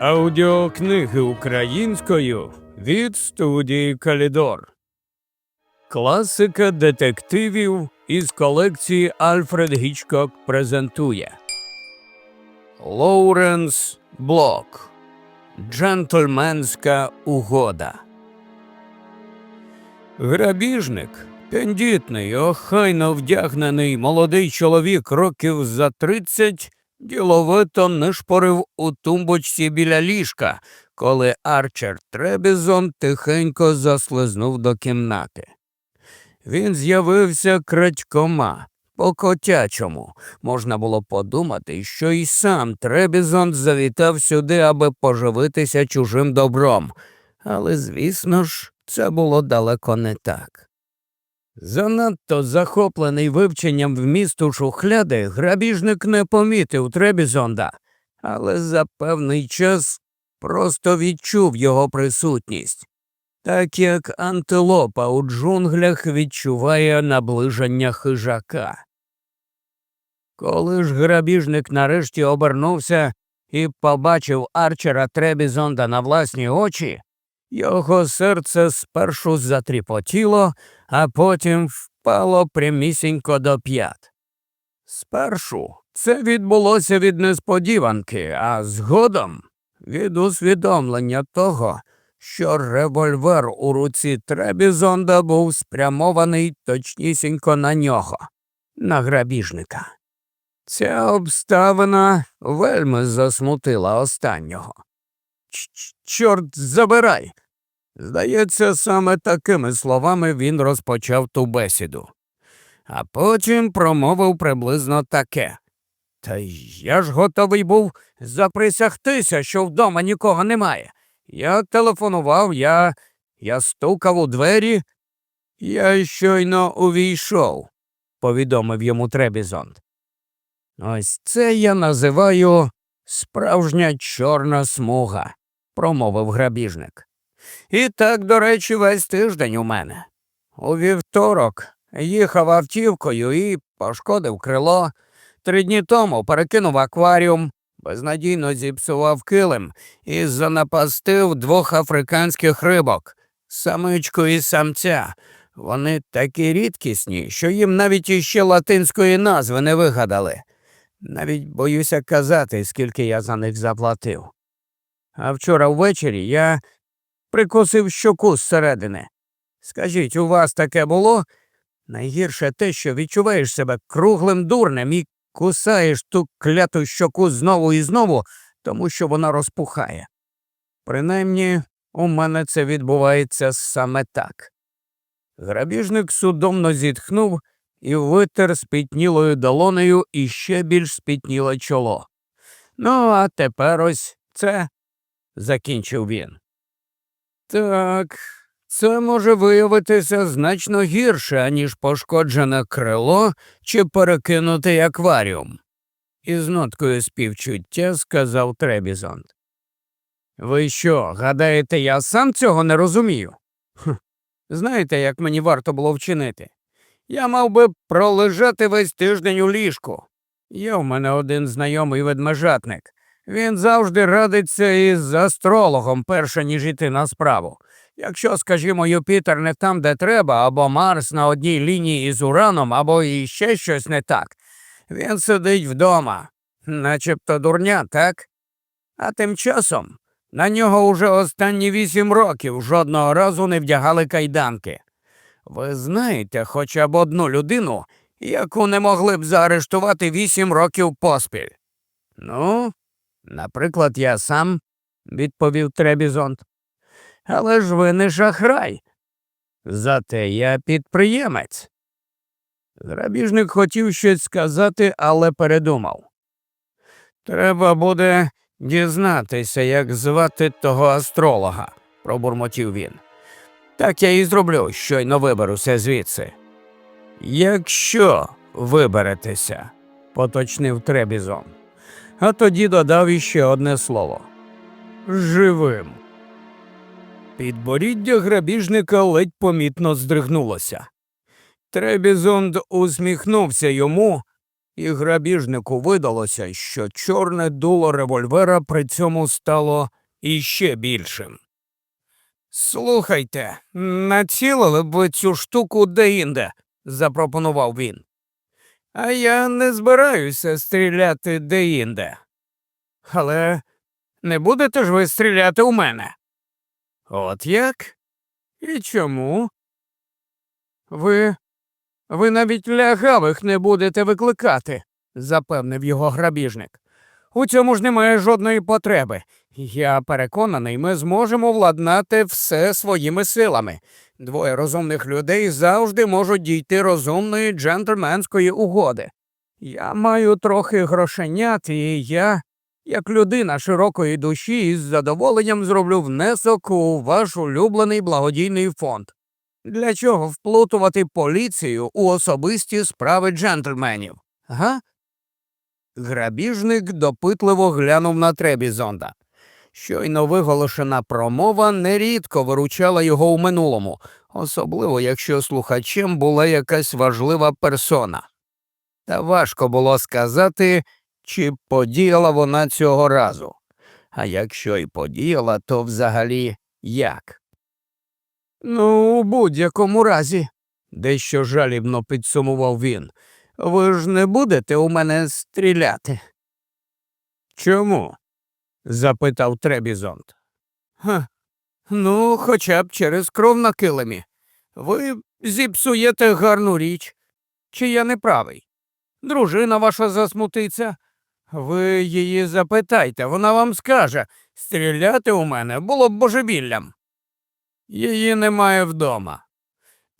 Аудіокниги українською від студії Калідор. Класика детективів із колекції Альфред Гічкок презентує Лоуренс Блок. Джентльменська угода. Грабіжник, тендітний, охайно вдягнений молодий чоловік років за тридцять, діловито нишпорив у тумбочці біля ліжка, коли Арчер Требізон тихенько заслизнув до кімнати. Він з'явився крадькома, по котячому. Можна було подумати, що і сам Требізон завітав сюди, аби поживитися чужим добром. Але, звісно ж, це було далеко не так. Занадто захоплений вивченням вмісту шухляди, грабіжник не помітив Требізонда, але за певний час просто відчув його присутність, так як антилопа у джунглях відчуває наближення хижака. Коли ж грабіжник нарешті обернувся і побачив арчера Требізонда на власні очі, його серце спершу затріпотіло, а потім впало прямісінько до п'ят. Спершу це відбулося від несподіванки, а згодом від усвідомлення того, що револьвер у руці Требізонда був спрямований точнісінько на нього, на грабіжника. Ця обставина вельми засмутила останнього. «Ч- Чорт забирай. Здається, саме такими словами він розпочав ту бесіду. А потім промовив приблизно таке. Та я ж готовий був заприсягтися, що вдома нікого немає. Я телефонував, я, я стукав у двері. Я щойно увійшов, повідомив йому Требізонд. Ось це я називаю справжня чорна смуга, промовив грабіжник. І так, до речі, весь тиждень у мене. У вівторок їхав автівкою і пошкодив крило. Три дні тому перекинув акваріум, безнадійно зіпсував килим і занапастив двох африканських рибок, самичку і самця. Вони такі рідкісні, що їм навіть іще латинської назви не вигадали. Навіть боюся казати, скільки я за них заплатив. А вчора ввечері я прикусив щоку зсередини. Скажіть, у вас таке було? Найгірше те, що відчуваєш себе круглим дурнем і кусаєш ту кляту щоку знову і знову, тому що вона розпухає. Принаймні, у мене це відбувається саме так. Грабіжник судомно зітхнув і витер спітнілою долонею іще більш спітніле чоло. Ну, а тепер ось це, закінчив він. Так, це може виявитися значно гірше, аніж пошкоджене крило чи перекинутий акваріум. Із ноткою співчуття сказав Требізонд. Ви що, гадаєте, я сам цього не розумію? Знаєте, як мені варто було вчинити? Я мав би пролежати весь тиждень у ліжку. Є в мене один знайомий ведмежатник. Він завжди радиться із астрологом, перше ніж іти на справу. Якщо, скажімо, Юпітер не там, де треба, або Марс на одній лінії із Ураном, або іще щось не так, він сидить вдома, начебто дурня, так? А тим часом на нього уже останні вісім років жодного разу не вдягали кайданки. Ви знаєте хоча б одну людину, яку не могли б заарештувати вісім років поспіль? Ну, наприклад, я сам, відповів Требізонт. Але ж ви не шахрай. Зате я підприємець. Грабіжник хотів щось сказати, але передумав. Треба буде дізнатися, як звати того астролога, пробурмотів він. Так я і зроблю, щойно виберуся звідси. Якщо виберетеся, поточнив Требізон. А тоді додав іще одне слово живим. Підборіддя грабіжника ледь помітно здригнулося. Требізонд усміхнувся йому і грабіжнику видалося, що чорне дуло револьвера при цьому стало іще більшим. Слухайте, націлили б цю штуку де-інде, запропонував він. А я не збираюся стріляти де-інде. Але не будете ж ви стріляти у мене? От як? І чому? Ви. Ви навіть лягавих не будете викликати, запевнив його грабіжник. У цьому ж немає жодної потреби. Я переконаний, ми зможемо владнати все своїми силами. Двоє розумних людей завжди можуть дійти розумної джентльменської угоди. Я маю трохи грошенят, і я, як людина широкої душі, із задоволенням зроблю внесок у ваш улюблений благодійний фонд. Для чого вплутувати поліцію у особисті справи джентльменів? Га? Грабіжник допитливо глянув на Требізонда. Щойно виголошена промова нерідко виручала його у минулому, особливо якщо слухачем була якась важлива персона. Та важко було сказати, чи подіяла вона цього разу. А якщо й подіяла, то взагалі як? Ну, у будь-якому разі, дещо жалібно підсумував він. Ви ж не будете у мене стріляти. Чому? Запитав Требізонт. Ха, ну, хоча б через кров на килимі. Ви зіпсуєте гарну річ. Чи я не правий? Дружина ваша засмутиться. Ви її запитайте, вона вам скаже стріляти у мене було б божевіллям. Її немає вдома.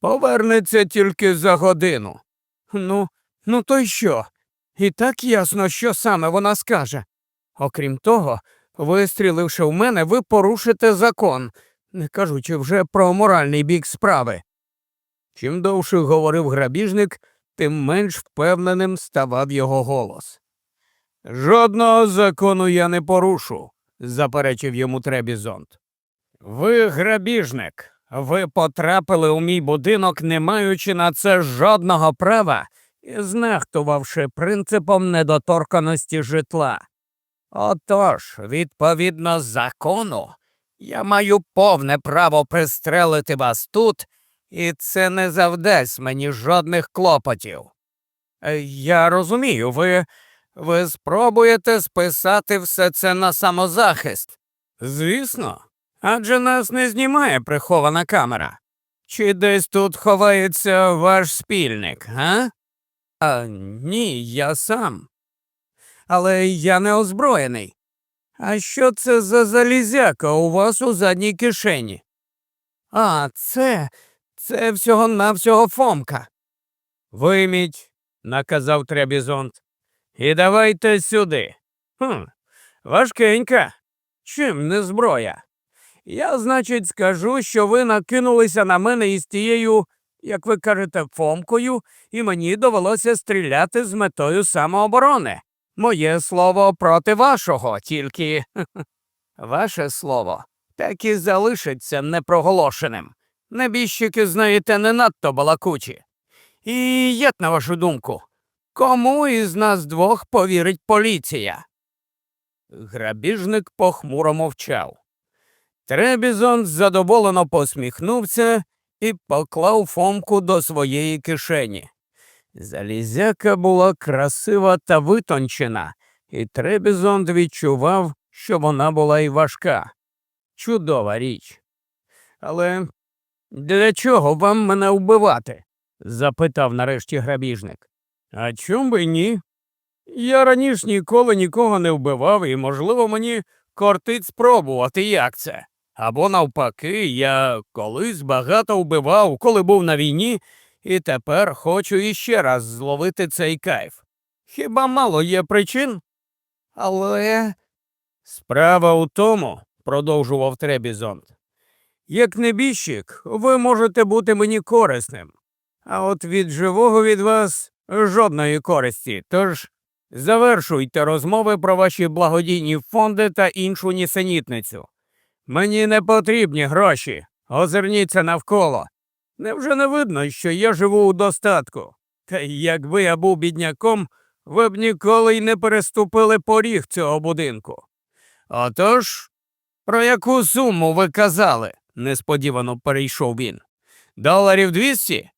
Повернеться тільки за годину. Ну, ну то й що? І так ясно, що саме вона скаже. Окрім того, вистріливши в мене, ви порушите закон, не кажучи вже про моральний бік справи. Чим довше говорив грабіжник, тим менш впевненим ставав його голос. Жодного закону я не порушу, заперечив йому Требізонт. Ви грабіжник. Ви потрапили у мій будинок, не маючи на це жодного права і знехтувавши принципом недоторканості житла. Отож, відповідно закону, я маю повне право пристрелити вас тут, і це не завдасть мені жодних клопотів. Е, Я розумію, ви, ви спробуєте списати все це на самозахист. Звісно, адже нас не знімає прихована камера. Чи десь тут ховається ваш спільник, га? А ні, я сам. Але я не озброєний. А що це за залізяка у вас у задній кишені? А, це, це всього навсього Фомка. Вийміть, наказав Требізонт. І давайте сюди. Хм, важкенька. Чим не зброя? Я, значить, скажу, що ви накинулися на мене із тією, як ви кажете, фомкою, і мені довелося стріляти з метою самооборони. Моє слово проти вашого, тільки ваше слово так і залишиться непроголошеним. Небіжчики, знаєте, не надто балакучі. І як на вашу думку, кому із нас двох повірить поліція? Грабіжник похмуро мовчав. Требізон задоволено посміхнувся і поклав фомку до своєї кишені. Залізяка була красива та витончена, і Требізонд відчував, що вона була й важка. Чудова річ. Але для чого вам мене вбивати? запитав нарешті грабіжник. А чом би ні? Я раніше ніколи нікого не вбивав, і, можливо, мені кортить спробувати, як це. Або навпаки, я колись багато вбивав, коли був на війні, і тепер хочу іще раз зловити цей кайф. Хіба мало є причин? Але справа у тому, продовжував Требізонт, як небіжчик, ви можете бути мені корисним, а от від живого від вас жодної користі. Тож завершуйте розмови про ваші благодійні фонди та іншу нісенітницю. Мені не потрібні гроші. Озирніться навколо. Невже не видно, що я живу у достатку? Та якби я був бідняком, ви б ніколи й не переступили поріг цього будинку. Отож, про яку суму ви казали? несподівано перейшов він. Доларів двісті?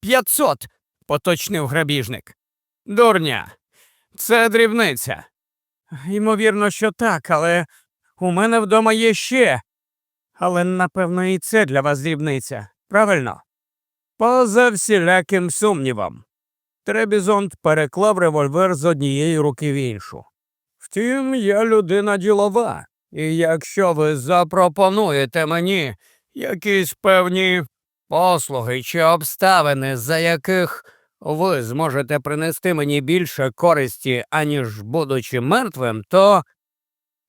П'ятсот, поточнив грабіжник. Дурня, це дрібниця. Ймовірно, що так, але у мене вдома є ще. Але, напевно, і це для вас дрібниця, правильно? Поза всіляким сумнівом. Требізонт переклав револьвер з однієї руки в іншу. Втім, я людина ділова, і якщо ви запропонуєте мені якісь певні послуги чи обставини, за яких ви зможете принести мені більше користі, аніж будучи мертвим, то.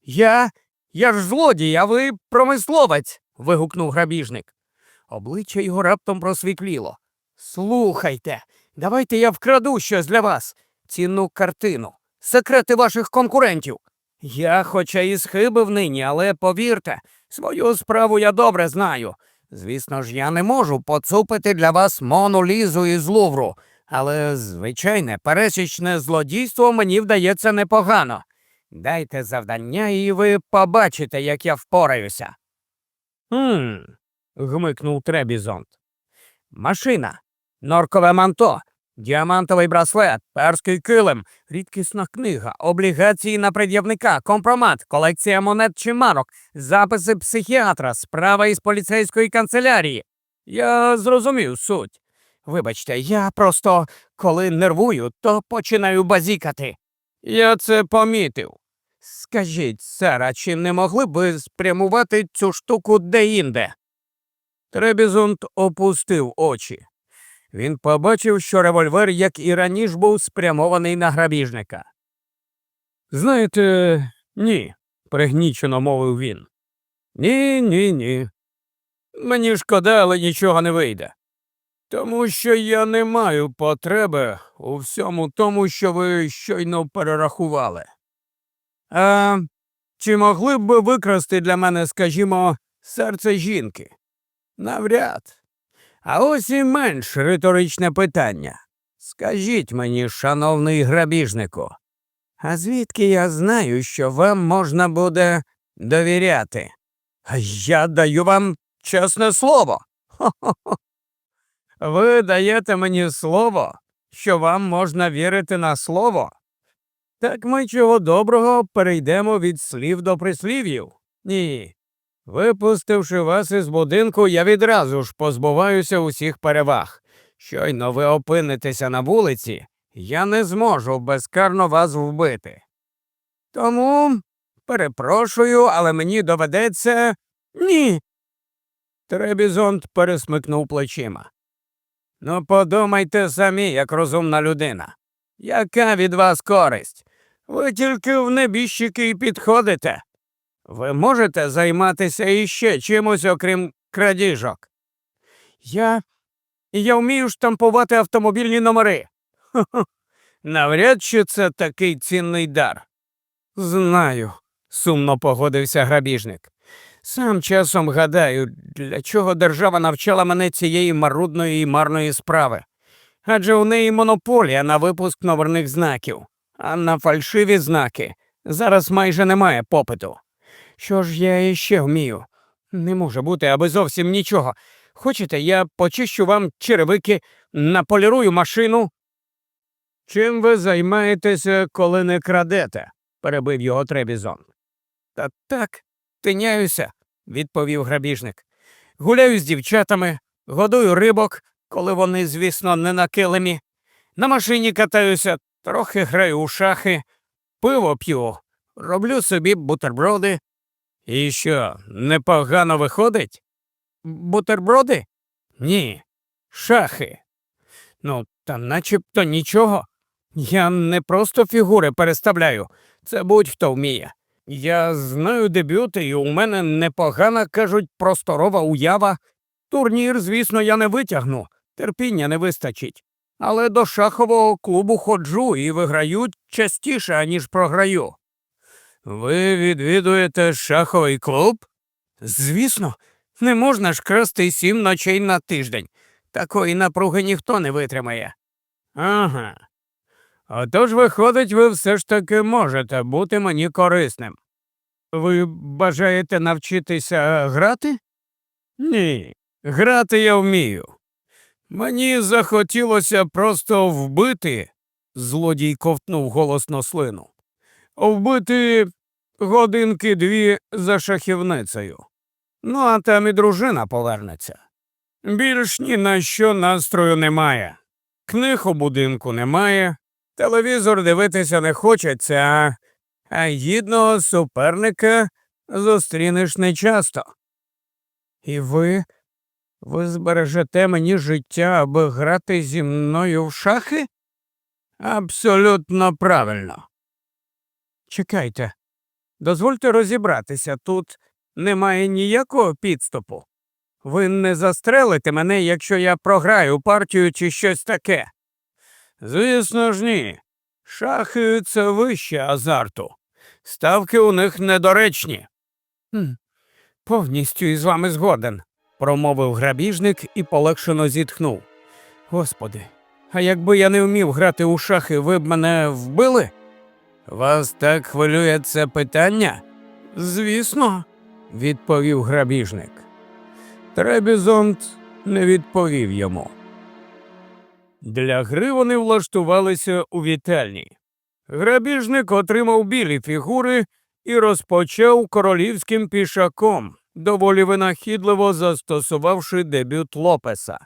Я. Я ж злодій, а ви промисловець. вигукнув грабіжник. Обличчя його раптом просвітліло. Слухайте, давайте я вкраду щось для вас, цінну картину, секрети ваших конкурентів. Я, хоча і схибив нині, але повірте, свою справу я добре знаю. Звісно ж, я не можу поцупити для вас Мону Лізу із Лувру, але звичайне пересічне злодійство мені вдається непогано. Дайте завдання, і ви побачите, як я впораюся. Хм. Гмикнув Требізонт. Машина, норкове манто, діамантовий браслет, перський килим, рідкісна книга, облігації на пред'явника, компромат, колекція монет чи марок, записи психіатра, справа із поліцейської канцелярії. Я зрозумів суть. Вибачте, я просто, коли нервую, то починаю базікати. Я це помітив. Скажіть, сер, а чи не могли б спрямувати цю штуку де-інде? Требізунт опустив очі. Він побачив, що револьвер, як і раніше, був спрямований на грабіжника. Знаєте, ні, пригнічено мовив він. Ні, ні, ні. Мені шкода, але нічого не вийде. Тому що я не маю потреби у всьому тому, що ви щойно перерахували. А чи могли б ви викрасти для мене, скажімо, серце жінки? Навряд. А ось і менш риторичне питання. Скажіть мені, шановний грабіжнику, а звідки я знаю, що вам можна буде довіряти? Я даю вам чесне слово. Ви даєте мені слово, що вам можна вірити на слово? Так ми чого доброго перейдемо від слів до прислів'їв. Ні. Випустивши вас із будинку, я відразу ж позбуваюся усіх переваг. Щойно ви опинитеся на вулиці, я не зможу безкарно вас вбити. Тому перепрошую, але мені доведеться. Ні. Требізонт пересмикнув плечима. Ну, подумайте самі, як розумна людина. Яка від вас користь? Ви тільки в небіжчики й підходите. Ви можете займатися іще чимось, окрім крадіжок? Я. Я вмію штампувати автомобільні номери. Навряд чи це такий цінний дар. Знаю, сумно погодився грабіжник. Сам часом гадаю, для чого держава навчала мене цієї марудної і марної справи. Адже у неї монополія на випуск номерних знаків, а на фальшиві знаки зараз майже немає попиту. Що ж я іще вмію? Не може бути, аби зовсім нічого. Хочете, я почищу вам черевики, наполірую машину? Чим ви займаєтеся, коли не крадете? перебив його Требізон. Та так, тиняюся, відповів грабіжник. Гуляю з дівчатами, годую рибок, коли вони, звісно, не на килимі. На машині катаюся, трохи граю у шахи, пиво п'ю, роблю собі бутерброди. І що, непогано виходить? Бутерброди? Ні. Шахи. Ну, та начебто нічого. Я не просто фігури переставляю, це будь-хто вміє. Я знаю дебюти, і у мене непогана, кажуть, просторова уява. Турнір, звісно, я не витягну, терпіння не вистачить. Але до шахового клубу ходжу і виграю частіше, аніж програю. Ви відвідуєте шаховий клуб? Звісно, не можна ж красти сім ночей на тиждень. Такої напруги ніхто не витримає. Ага. Отож, виходить, ви все ж таки можете бути мені корисним. Ви бажаєте навчитися грати? Ні, грати я вмію. Мені захотілося просто вбити, злодій ковтнув голосно слину. Вбити годинки дві за шахівницею. Ну, а там і дружина повернеться. Більш ні на що настрою немає. Книг у будинку немає, телевізор дивитися не хочеться, а, а гідного суперника зустрінеш нечасто. І ви, ви збережете мені життя, аби грати зі мною в шахи? Абсолютно правильно. Чекайте, дозвольте розібратися, тут немає ніякого підступу. Ви не застрелите мене, якщо я програю партію чи щось таке. Звісно ж, ні. Шахи це вище азарту. Ставки у них недоречні. «Хм, Повністю із вами згоден, промовив грабіжник і полегшено зітхнув. Господи, а якби я не вмів грати у шахи, ви б мене вбили? Вас так хвилює це питання? Звісно, відповів грабіжник. Требізонт не відповів йому. Для гри вони влаштувалися у вітальні. Грабіжник отримав білі фігури і розпочав королівським пішаком, доволі винахідливо застосувавши дебют Лопеса.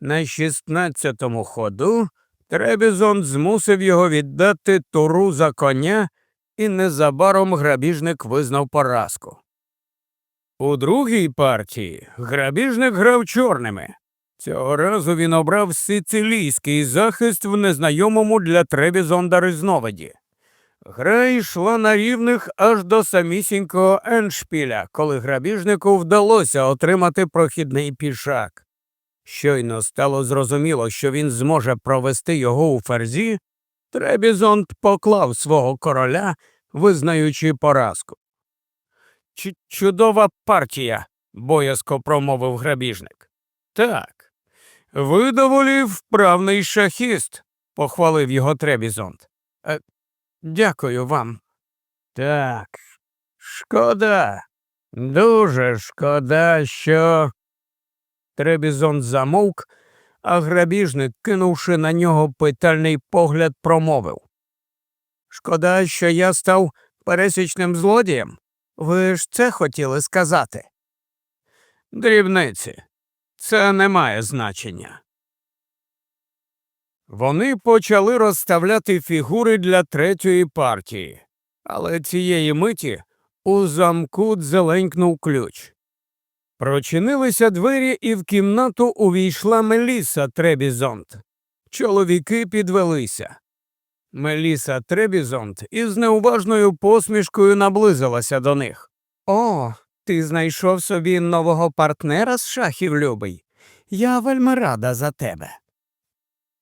На 16-му ходу Требізон змусив його віддати туру за коня, і незабаром грабіжник визнав поразку. У другій партії грабіжник грав чорними. Цього разу він обрав сицилійський захист в незнайомому для Требізонда різновиді. Гра йшла на рівних аж до самісінького еншпіля, коли грабіжнику вдалося отримати прохідний пішак. Щойно стало зрозуміло, що він зможе провести його у ферзі, Требізонд поклав свого короля, визнаючи поразку. Ч чудова партія, боязко промовив грабіжник. Так. Ви доволі вправний шахіст, похвалив його Требізонд. Е, дякую вам. Так. Шкода. Дуже шкода, що. Требізонд замовк, а грабіжник, кинувши на нього питальний погляд, промовив. Шкода, що я став пересічним злодієм. Ви ж це хотіли сказати? Дрібниці. Це не має значення. Вони почали розставляти фігури для третьої партії, але цієї миті у замку дзеленькнув ключ. Прочинилися двері, і в кімнату увійшла Меліса Требізонт. Чоловіки підвелися. Меліса Требізонт із неуважною посмішкою наблизилася до них. О, ти знайшов собі нового партнера з шахів, любий. Я вельми рада за тебе.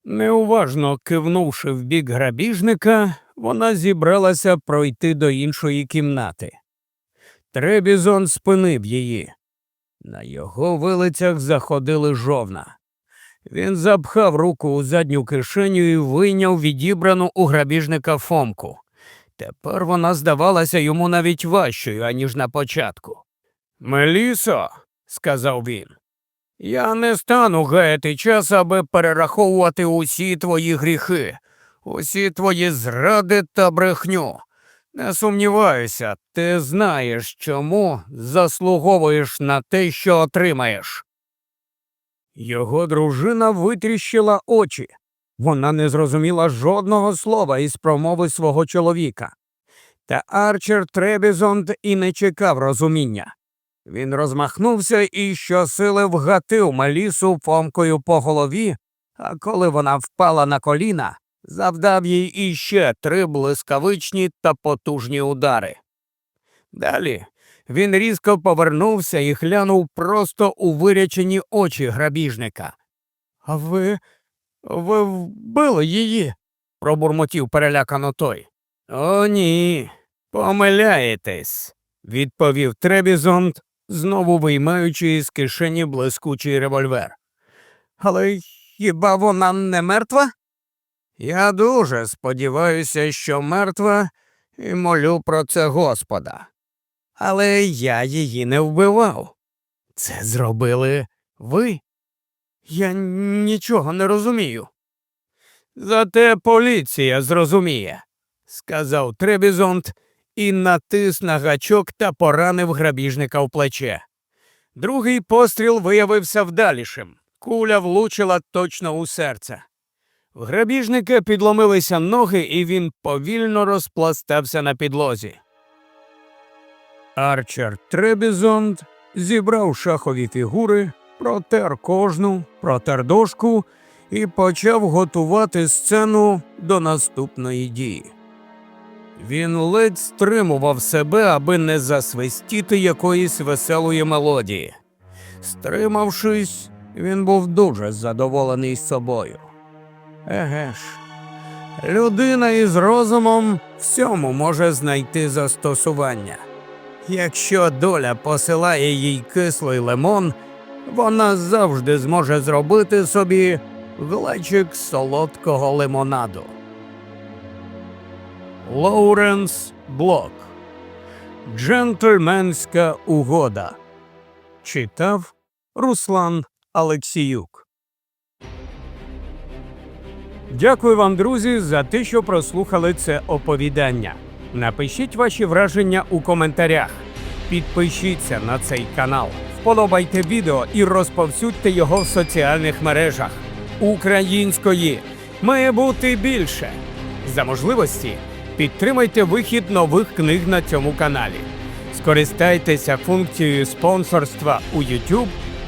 Неуважно кивнувши в бік грабіжника, вона зібралася пройти до іншої кімнати. Требізон спинив її. На його вилицях заходили жовна. Він запхав руку у задню кишеню і вийняв відібрану у грабіжника фомку. Тепер вона здавалася йому навіть важчою, аніж на початку. Мелісо, сказав він, я не стану гаяти час, аби перераховувати усі твої гріхи, усі твої зради та брехню. Не сумніваюся, ти знаєш, чому заслуговуєш на те, що отримаєш. Його дружина витріщила очі. Вона не зрозуміла жодного слова із промови свого чоловіка. Та Арчер Требізонд і не чекав розуміння. Він розмахнувся і щосили вгатив Малісу фомкою по голові, а коли вона впала на коліна, завдав їй іще три блискавичні та потужні удари. Далі він різко повернувся і глянув просто у вирячені очі грабіжника. А ви. ви вбили її? пробурмотів перелякано той. О, ні, помиляєтесь, відповів Требізонт, знову виймаючи із кишені блискучий револьвер. Але хіба вона не мертва? Я дуже сподіваюся, що мертва, і молю про це Господа. Але я її не вбивав. Це зробили ви. Я нічого не розумію. Зате поліція зрозуміє, сказав Требізонт і натис на гачок та поранив грабіжника в плече. Другий постріл виявився вдалішим. Куля влучила точно у серце. В грабіжника підломилися ноги, і він повільно розпластався на підлозі. Арчер Требізонд зібрав шахові фігури, протер кожну, протер дошку і почав готувати сцену до наступної дії. Він ледь стримував себе, аби не засвистіти якоїсь веселої мелодії. Стримавшись, він був дуже задоволений собою. Еге ж, людина із розумом всьому може знайти застосування. Якщо доля посилає їй кислий лимон, вона завжди зможе зробити собі глечик солодкого лимонаду. Лоуренс Блок Джентльменська угода. Читав Руслан Алексіюк. Дякую вам, друзі, за те, що прослухали це оповідання. Напишіть ваші враження у коментарях. Підпишіться на цей канал, вподобайте відео і розповсюдьте його в соціальних мережах. Української має бути більше. За можливості підтримайте вихід нових книг на цьому каналі. Скористайтеся функцією спонсорства у YouTube